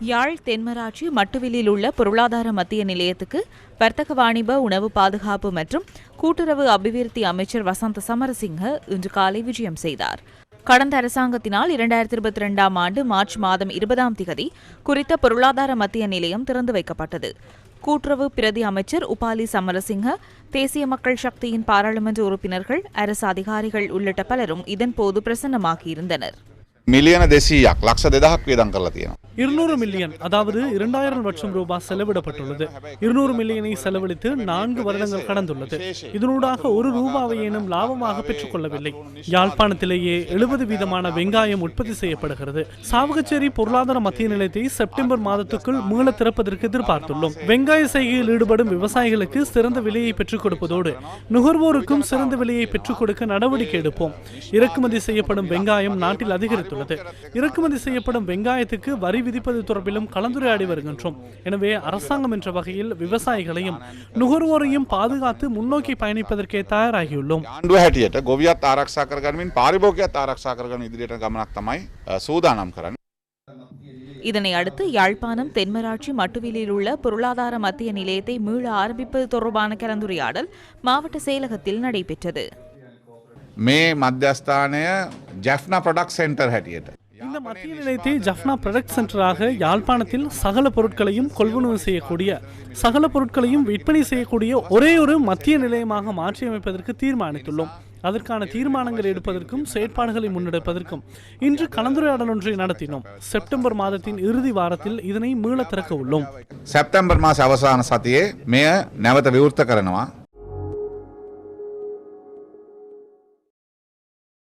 யாழ் தென்மராட்சி மட்டுவிலில் உள்ள பொருளாதார மத்திய நிலையத்துக்கு வர்த்தக வாணிப உணவு பாதுகாப்பு மற்றும் கூட்டுறவு அபிவிருத்தி அமைச்சர் வசந்த சமரசிங்க இன்று காலை விஜயம் செய்தார். கடந்த அரசாங்கத்தினால் இரண்டாயிரத்தி இருபத்தி ரெண்டாம் ஆண்டு மார்ச் மாதம் இருபதாம் திகதி குறித்த பொருளாதார மத்திய நிலையம் திறந்து வைக்கப்பட்டது. கூட்டுறவு பிரதி அமைச்சர் உபாலி சமரசிங்க தேசிய மக்கள் சக்தியின் பாராளுமன்ற உறுப்பினர்கள் அரசு அதிகாரிகள் உள்ளிட்ட பலரும் இதன்போது பிரசன்னமாகியிருந்தனர். මිලියන දෙසීයක් ලක්ෂ දෙදහක් වියදම් කරලා තියෙනවා. இருநூறு மில்லியன் அதாவது இரண்டாயிரம் லட்சம் ரூபாய் செலவிடப்பட்டுள்ளது இருநூறு மில்லியனை செலவழித்து நான்கு வருடங்கள் கடந்துள்ளது இதனூடாக ஒரு ரூபாவையேனும் லாபமாக பெற்றுக் கொள்ளவில்லை யாழ்ப்பாணத்திலேயே எழுபது வீதமான வெங்காயம் உற்பத்தி செய்யப்படுகிறது சாவகச்சேரி பொருளாதார மத்திய நிலையத்தை செப்டம்பர் மாதத்துக்குள் மீள திறப்பதற்கு எதிர்பார்த்துள்ளோம் வெங்காய செய்கையில் ஈடுபடும் விவசாயிகளுக்கு சிறந்த விலையை பெற்றுக் கொடுப்பதோடு நுகர்வோருக்கும் சிறந்த விலையை பெற்றுக் கொடுக்க நடவடிக்கை எடுப்போம் இறக்குமதி செய்யப்படும் வெங்காயம் நாட்டில் தெரிவித்துள்ளது. இறக்குமதி செய்யப்படும் வெங்காயத்துக்கு வரி விதிப்பது தொடர்பிலும் கலந்துரையாடி வருகின்றோம். எனவே அரசாங்கம் என்ற வகையில் விவசாயிகளையும் நுகர்வோரையும் பாதுகாத்து முன்னோக்கி பயணிப்பதற்கே தயாராகியுள்ளோம். இதனை அடுத்து யாழ்ப்பாணம் தென்மராட்சி மட்டுவிலில் உள்ள பொருளாதார மத்திய நிலையத்தை மீள ஆரம்பிப்பது தொடர்பான கலந்துரையாடல் மாவட்ட செயலகத்தில் நடைபெற்றது. මේ මධ්‍යස්ථානය ජැෆ්න ප්‍රඩක්් සෙන්ටර් හැටියට. இந்த மத்திய நிலையத்தை ஜஃப்னா ப்ரொடக்ட் சென்டராக யாழ்ப்பாணத்தில் சகல பொருட்களையும் கொள்வனவு செய்யக்கூடிய சகல பொருட்களையும் விற்பனை செய்யக்கூடிய ஒரே ஒரு மத்திய நிலையமாக மாற்றியமைப்பதற்கு தீர்மானித்துள்ளோம் அதற்கான தீர்மானங்கள் எடுப்பதற்கும் செயற்பாடுகளை முன்னெடுப்பதற்கும் இன்று கலந்துரையாடல் ஒன்றை நடத்தினோம் செப்டம்பர் மாதத்தின் இறுதி வாரத்தில் இதனை மீள திறக்க உள்ளோம் සැප්තැම්බර් මාස අවසාන සතියේ මෙය නැවත විවෘත කරනවා